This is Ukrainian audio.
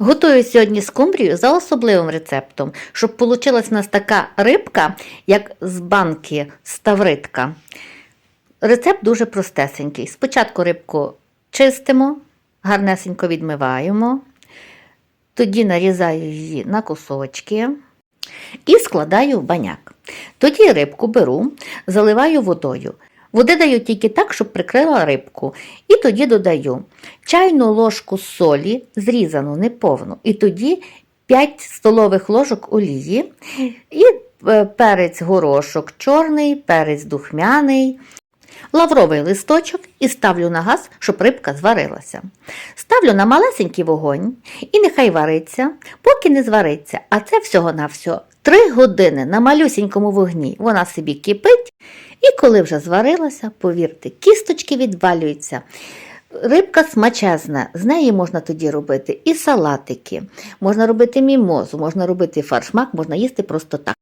Готую сьогодні скумбрію за особливим рецептом, щоб вийшла у нас така рибка, як з банки ставритка. Рецепт дуже простесенький. Спочатку рибку чистимо, гарнесенько відмиваємо, тоді нарізаю її на кусочки і складаю в баняк. Тоді рибку беру, заливаю водою. Води даю тільки так, щоб прикрила рибку. І тоді додаю чайну ложку солі, зрізану неповну, і тоді 5 столових ложок олії, і е, перець горошок чорний, перець духмяний, лавровий листочок і ставлю на газ, щоб рибка зварилася. Ставлю на малесенький вогонь і нехай вариться, поки не звариться. А це всього-навсього 3 години на малюсінькому вогні. Вона собі кипить, і коли вже зварилася, повірте, кісточки відвалюються. Рибка смачезна, з неї можна тоді робити і салатики, можна робити мімозу, можна робити фаршмак, можна їсти просто так.